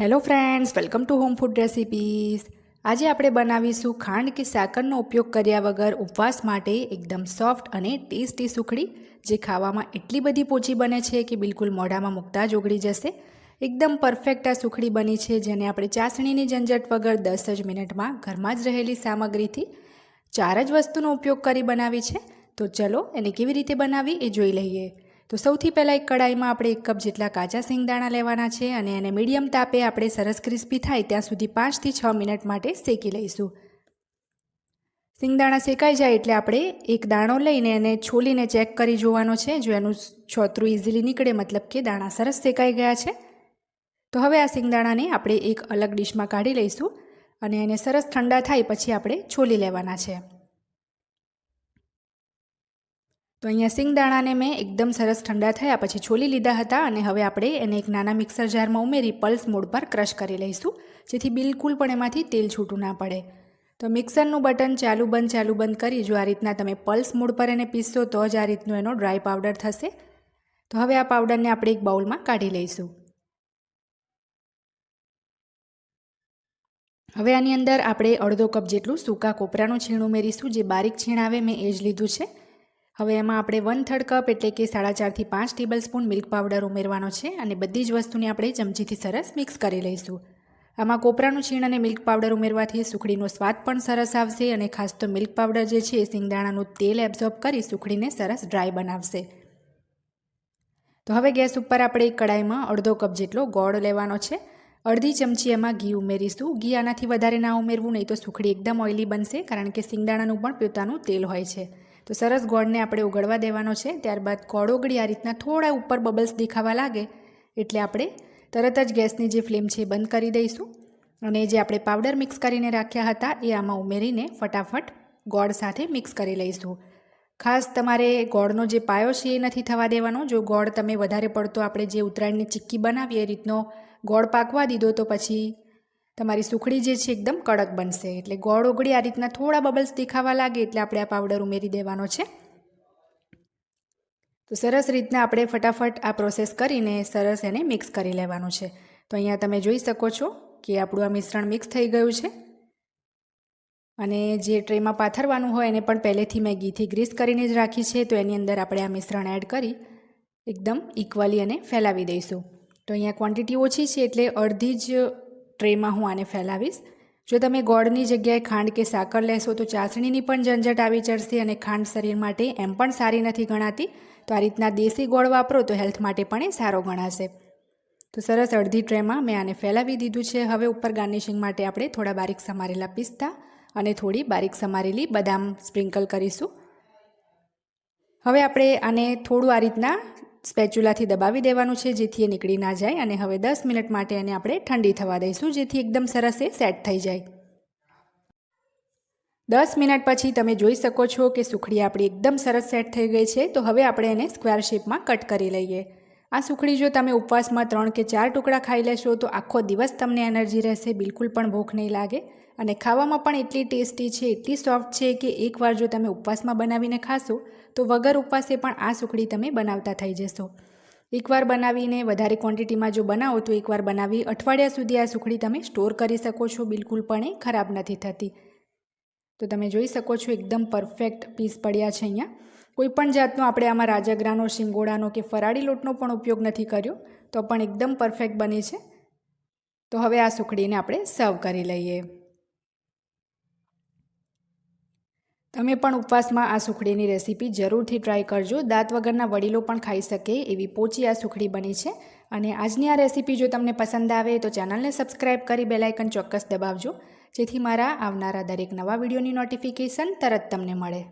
Hello friends welcome to home food recipes આજે આપણે બનાવીશું ખાંડ કે સાકરનો ઉપયોગ કર્યા વગર ઉપવાસ માટે એકદમ સોફ્ટ અને ટેસ્ટી સુખડી, જે ખાવામાં એટલી બધી પોચી બને છે કે બિલકુલ મોઢામાં મૂકતા જ ઓગળી જશે. એકદમ પરફેક્ટ આ સુખડી બની છે, જેને આપણે ચાસણીની ઝંઝટ વગર દસ જ મિનિટમાં ઘરમાં જ રહેલી સામગ્રીથી ચાર જ વસ્તુનો ઉપયોગ કરી બનાવી છે. તો ચલો એને કેવી રીતે બનાવી એ જોઈ લઈએ. તો સૌથી પહેલાં એક કડાઈમાં આપણે એક કપ જેટલા કાચા સિંગદાણા લેવાના છે અને એને મીડિયમ તાપે આપણે સરસ ક્રિસ્પી થાય ત્યાં સુધી પાંચથી છ મિનિટ માટે શેકી લઈશું. સિંગદાણા શેકાઈ જાય એટલે આપણે એક દાણો લઈને એને છોલીને ચેક કરી જોવાનો છે, જો એનું છોતરું ઇઝીલી નીકળે, મતલબ કે દાણા સરસ શેકાઈ ગયા છે. તો હવે આ સિંગદાણાને આપણે એક અલગ ડીશમાં કાઢી લઈશું અને એને સરસ ઠંડા થાય પછી આપણે છોલી લેવાના છે. તો અહીંયા સિંગદાણાને મેં એકદમ સરસ ઠંડા થયા, પછી છોલી લીધા હતા અને હવે આપણે એને એક નાના મિક્સર જારમાં ઉમેરી પલ્સ મોડ પર ક્રશ કરી લઈશું, જેથી બિલકુલ પણ એમાંથી તેલ છૂટું ના પડે. તો મિક્સરનું બટન ચાલુ બંધ ચાલુ બંધ કરી જો આ રીતના તમે પલ્સ મોડ પર એને પીસશો તો જ આ રીતનો એનો ડ્રાય પાવડર થશે. તો હવે આ પાવડરને આપણે એક બાઉલમાં કાઢી લઈશું. હવે આની અંદર આપણે અડધો કપ જેટલું સૂકા કોપરાનું છીણ ઉમેરીશું, જે બારીક છીણ આવે મેં એ જ લીધું છે. હવે એમાં આપણે વન થર્ડ કપ એટલે કે સાડા ચારથી પાંચ ટેબલ સ્પૂન મિલ્ક પાવડર ઉમેરવાનો છે અને બધી જ વસ્તુને આપણે ચમચીથી સરસ મિક્સ કરી લઈશું. આમાં કોપરાનું છીણ અને મિલ્ક પાવડર ઉમેરવાથી સુખડીનો સ્વાદ પણ સરસ આવશે અને ખાસ તો મિલ્ક પાવડર જે છે એ સિંગદાણાનું તેલ એબ્ઝોર્બ કરી સુખડીને સરસ ડ્રાય બનાવશે. તો હવે ગેસ ઉપર આપણે કડાઈમાં અડધો કપ જેટલો ગોળ લેવાનો છે. અડધી ચમચી એમાં ઘી ઉમેરીશું. ઘી આનાથી વધારે ના ઉમેરવું નહીં તો સુખડી એકદમ ઓઇલી બનશે કારણ કે સિંગદાણાનું પણ પોતાનું તેલ હોય છે. તો સરસ ગોળને આપણે ઉગળવા દેવાનો છે. ત્યારબાદ ગોળ ઓગળી આ રીતના થોડા ઉપર બબલ્સ દેખાવા લાગે એટલે આપણે તરત જ ગેસની જે ફ્લેમ છે બંધ કરી દઈશું. અને જે આપણે પાવડર મિક્સ કરીને રાખ્યા હતા એ આમાં ઉમેરીને ફટાફટ ગોળ સાથે મિક્સ કરી લઈશું. ખાસ તમારે ગોળનો જે પાયો છે એ નથી થવા દેવાનો. જો ગોળ તમે વધારે પડતો આપણે જે ઉત્તરાયણની ચીક્કી બનાવીએ એ રીતનો ગોળ પાકવા દીધો તો પછી તમારી સુખડી જે છે એકદમ કડક બનશે. એટલે ગોળ ઓગળી આ રીતના થોડા બબલ્સ દેખાવા લાગે એટલે આપણે આ પાવડર ઉમેરી દેવાનો છે. તો સરસ રીતના આપણે ફટાફટ આ પ્રોસેસ કરીને સરસ એને મિક્સ કરી લેવાનું છે. તો અહીંયા તમે જોઈ શકો છો કે આપણું આ મિશ્રણ મિક્સ થઈ ગયું છે. અને જે ટ્રેમાં પાથરવાનું હોય એને પણ પહેલેથી મેં ઘીથી ગ્રીસ કરીને જ રાખી છે. તો એની અંદર આપણે આ મિશ્રણ એડ કરી એકદમ ઇક્વલી અને ફેલાવી દઈશું. તો અહીંયા ક્વોન્ટિટી ઓછી છે એટલે અડધી જ ટ્રેમાં હું આને ફેલાવીશ. જો તમે ગોળની જગ્યાએ ખાંડ કે સાકર લેશો તો ચાસણીની પણ ઝંઝટ આવી ચડશે અને ખાંડ શરીર માટે એમ પણ સારી નથી ગણાતી. તો આ રીતના દેશી ગોળ વાપરો તો હેલ્થ માટે પણ એ સારો ગણાશે. તો સરસ અડધી ટ્રેમાં મેં આને ફેલાવી દીધું છે. હવે ઉપર ગાર્નિશિંગ માટે આપણે થોડા બારીક સમારેલા પિસ્તા અને થોડી બારીક સમારેલી બદામ સ્પ્રિંકલ કરીશું. હવે આપણે આને થોડું આ રીતના સ્પેચ્યુલાથી દબાવી દેવાનું છે, જેથી એ નીકળી ના જાય અને હવે દસ મિનિટ માટે એને આપણે ઠંડી થવા દઈશું, જેથી એકદમ સરસ એ સેટ થઈ જાય. દસ મિનિટ પછી તમે જોઈ શકો છો કે સુખડી આપણી એકદમ સરસ સેટ થઈ ગઈ છે, તો હવે આપણે એને સ્ક્વેર શેપમાં કટ કરી લઈએ. આ સુખડી જો તમે ઉપવાસમાં ત્રણ કે ચાર ટુકડા ખાઈ લેશો, તો આખો દિવસ તમને એનર્જી રહેશે, બિલકુલ પણ ભૂખ નહીં લાગે. અને ખાવામાં પણ એટલી ટેસ્ટી છે, એટલી સોફ્ટ છે કે એકવાર જો તમે ઉપવાસમાં બનાવીને ખાશો, તો વગર ઉપવાસે પણ આ સુખડી તમે બનાવતા થઈ જશો. એકવાર બનાવીને વધારે ક્વોન્ટિટીમાં જો બનાવો, તો એકવાર બનાવી અઠવાડિયા સુધી આ સુખડી તમે સ્ટોર કરી શકો છો, બિલકુલ પણ એ ખરાબ નથી થતી. તો તમે જોઈ શકો છો, એકદમ પરફેક્ટ પીસ પડ્યા છે અહીંયા. કોઈ પણ જાતનો આપણે આમાં રાજગરાનો શિંગોડાનો કે ફરાળી લોટનો પણ ઉપયોગ નથી કર્યો, તો પણ એકદમ પરફેક્ટ બની છે. તો હવે આ સુખડીને આપણે સર્વ કરી લઈએ. તમે પણ ઉપવાસમાં આ સુખડીની રેસીપી જરૂરથી ટ્રાય કરજો. દાંત વગરના વડીલો પણ ખાઈ શકે એવી પોચી આ સુખડી બની છે. અને આજની આ રેસીપી જો તમને પસંદ આવે તો ચેનલને સબસ્ક્રાઈબ કરી બેલાઇકન ચોક્કસ દબાવજો. જેથી મારા આવનારા દરેક નવા વિડીયોની નોટિફિકેશન તરત તમને મળે.